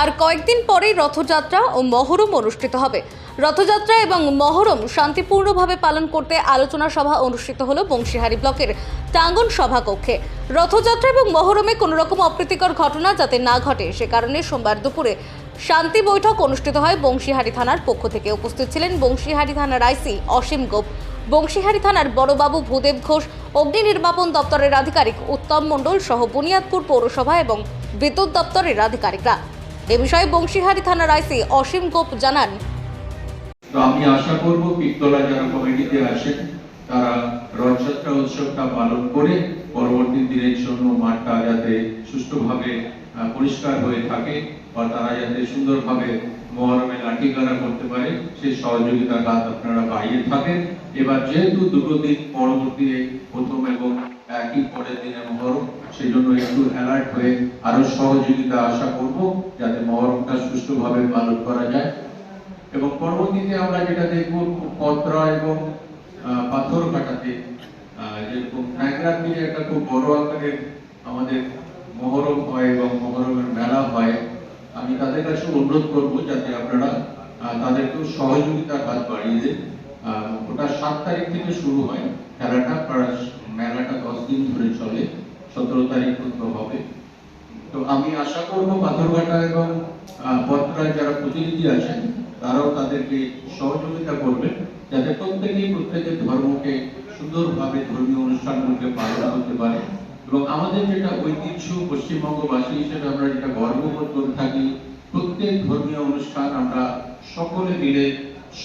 আর কয়েকদিন পরেই রথযাত্রা ও মহরম অনুষ্ঠিত হবে। রথযাত্রা এবং মহরম শান্তিপূর্ণভাবে পালন করতে আলোচনা সভা অনুষ্ঠিত হলো বংশীহারি ব্লকের টাঙ্গন সভাকক্ষে। রথযাত্রা এবং মহরমে কোনো রকম অপ্রীতিকর ঘটনা যাতে না ঘটে, সে কারণে সোমবার দুপুরে শান্তি বৈঠক অনুষ্ঠিত হয় বংশীহারি থানার পক্ষ থেকে। উপস্থিত ছিলেন বংশীহারি থানার আইসি অসীম গোপ, বংশীহারি থানার বড়বাবু ভূদেব ঘোষ, অগ্নি নির্বাপন দপ্তরের আধিকারিক উত্তম মণ্ডল সহ বুনিয়াদপুর পৌরসভা এবং বিদ্যুৎ দপ্তরের আধিকারিকরা। এ বিষয়ে বংশীহারি থানার আইসি অসীম গোপ জানান। আমি আশা করব পিত্তলা যারা কমিটিতে আছেন তারা রথযাত্রা উৎসবটা পালন করে পরবর্তী দিনের জন্য মাঠটা যাতে সুষ্ঠুভাবে পরিষ্কার হয়ে থাকে বা তারা যাতে সুন্দরভাবে মহরমে লাঠি গাড়া করতে পারে সেই সহযোগিতার আপনারা বাড়িয়ে থাকেন। এবার যেহেতু দুটো দিন পরবর্তী প্রথম এবং একই পরের দিনে মহরম সেই জন্য একটু অ্যালার্ট হয়ে আরও সহযোগিতা আশা করব যাতে মহরমটা সুষ্ঠুভাবে পালন করা যায়। এবং পরবর্তীতে আমরা যেটা দেখব, পত্রা এবং পাথর কাটাতে। যেরকম ট্যাংরা তীরে একটা খুব বড় আকারের আমাদের মহরম হয় এবং মহরমের মেলা হয়। আমি তাদের কাছে অনুরোধ করব যাতে আপনারা তাদেরকেও সহযোগিতার হাত বাড়িয়ে দেন। ওটা সাত তারিখ থেকে শুরু হয়। খেলাটা মেলাটা দশ দিন ধরে চলে। সতেরো তারিখ পর্যন্ত হবে। তো আমি আশা করব পাথরঘাটা এবং বটতলায় যারা প্রতিনিধি আছেন, তারাও তাদেরকে সহযোগিতা করবেন যাতে প্রত্যেকেই প্রত্যেকের ধর্মকে সুন্দরভাবে ধর্মীয় অনুষ্ঠানগুলোকে পালন করতে পারে। এবং আমাদের যেটা ঐতিহ্য, পশ্চিমবঙ্গবাসী হিসেবে আমরা যেটা গর্ববোধ করে থাকি, প্রত্যেক ধর্মীয় অনুষ্ঠান আমরা সকলে মিলে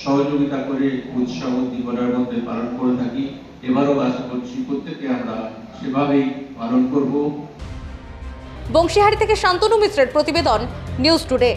সহযোগিতা করে উৎসাহ জীবনের মধ্যে পালন করে থাকি। এবারও আশা করছি প্রত্যেকে আমরা সেভাবেই পালন করব। বংশীহারি থেকে শান্তনু মিশ্রের প্রতিবেদন নিউজ টুডে